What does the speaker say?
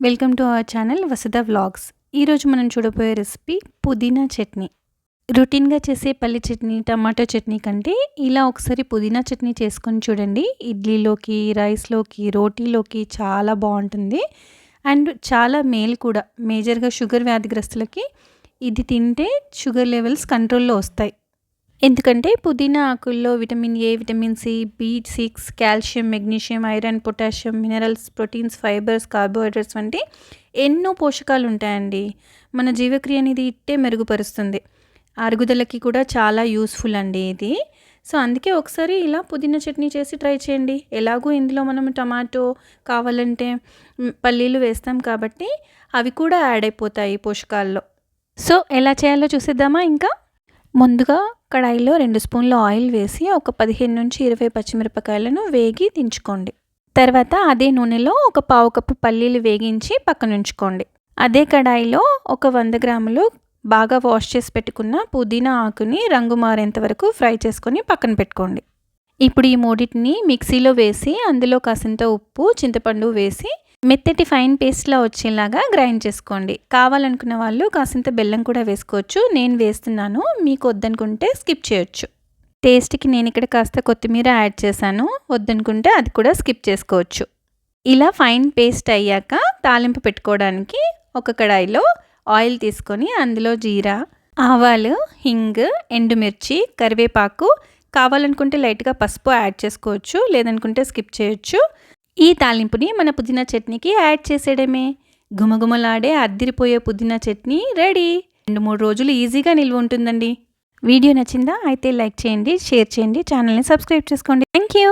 Welcome to our channel Vasudha vlogs ఈరోజు మనం చూడబోయే రెసిపీ పుదీనా చట్నీ. రొటీన్గా చేసే పల్లి చట్నీ టమాటో చట్నీ కంటే ఇలా ఒకసారి పుదీనా చట్నీ చేసుకొని చూడండి. ఇడ్లీలోకి రైస్లోకి రోటీలోకి చాలా బాగుంటుంది. అండ్ చాలా మేలు కూడా. మేజర్గా షుగర్ వ్యాధిగ్రస్తులకి ఇది తింటే షుగర్ లెవెల్స్ కంట్రోల్లో వస్తాయి. ఎందుకంటే పుదీనా ఆకుల్లో vitamin A vitamin C B six calcium magnesium iron potassium minerals proteins fibres carbohydrates వంటి ఎన్నో పోషకాలు ఉంటాయండి మన జీవక్రియ అనేది ఇట్టే మెరుగుపరుస్తుంది. అరుగుదలకి కూడా చాలా యూస్ఫుల్ అండి ఇది. సో అందుకే ఒకసారి ఇలా పుదీనా చట్నీ చేసి ట్రై చేయండి. ఎలాగో ఇందులో మనం టమాటో కావాలంటే పల్లీలు వేస్తాం కాబట్టి అవి కూడా యాడ్ అయిపోతాయి పోషకాల్లో. సో ఎలా చేయాలో చూసేద్దామా ఇంకా? ముందుగా కడాయిలో రెండు స్పూన్ల ఆయిల్ వేసి ఒక పదిహేను నుంచి ఇరవై పచ్చిమిరపకాయలను వేగి దించుకోండి. తర్వాత అదే నూనెలో ఒక పావు కప్పు పల్లీలు వేగించి పక్కనుంచుకోండి అదే కడాయిలో ఒక వంద గ్రాములు బాగా వాష్ చేసి పెట్టుకున్న పుదీనా ఆకుని రంగు మారేంత వరకు ఫ్రై చేసుకొని పక్కన పెట్టుకోండి. ఇప్పుడు ఈ మూడింటిని మిక్సీలో వేసి అందులో కాసింత ఉప్పు చింతపండు వేసి మెత్తటి ఫైన్ పేస్ట్లా వచ్చేలాగా గ్రైండ్ చేసుకోండి. కావాలనుకున్న వాళ్ళు కాసింత బెల్లం కూడా వేసుకోవచ్చు. నేను వేస్తున్నాను. మీకు వద్దనుకుంటే స్కిప్ చేయొచ్చు. టేస్ట్కి నేను ఇక్కడ కాస్త కొత్తిమీర యాడ్ చేశాను. వద్దనుకుంటే అది కూడా స్కిప్ చేసుకోవచ్చు. ఇలా ఫైన్ పేస్ట్ అయ్యాక తాలింపు పెట్టుకోవడానికి ఒక కడాయిలో ఆయిల్ తీసుకొని అందులో జీరా ఆవాలు హింగ్ ఎండుమిర్చి కరివేపాకు కావాలనుకుంటే లైట్గా పసుపు యాడ్ చేసుకోవచ్చు. లేదనుకుంటే స్కిప్ చేయొచ్చు. ఈ తాలింపుని మన పుదీనా చట్నీకి యాడ్ చేసేయడమే. గుమగుమలాడే అద్దిరిపోయే పుదీనా చట్నీ రెడీ. రెండు మూడు రోజులు ఈజీగా నిల్వ ఉంటుందండి. వీడియో నచ్చిందా? అయితే లైక్ చేయండి షేర్ చేయండి ఛానల్ని సబ్స్క్రైబ్ చేసుకోండి. Thank you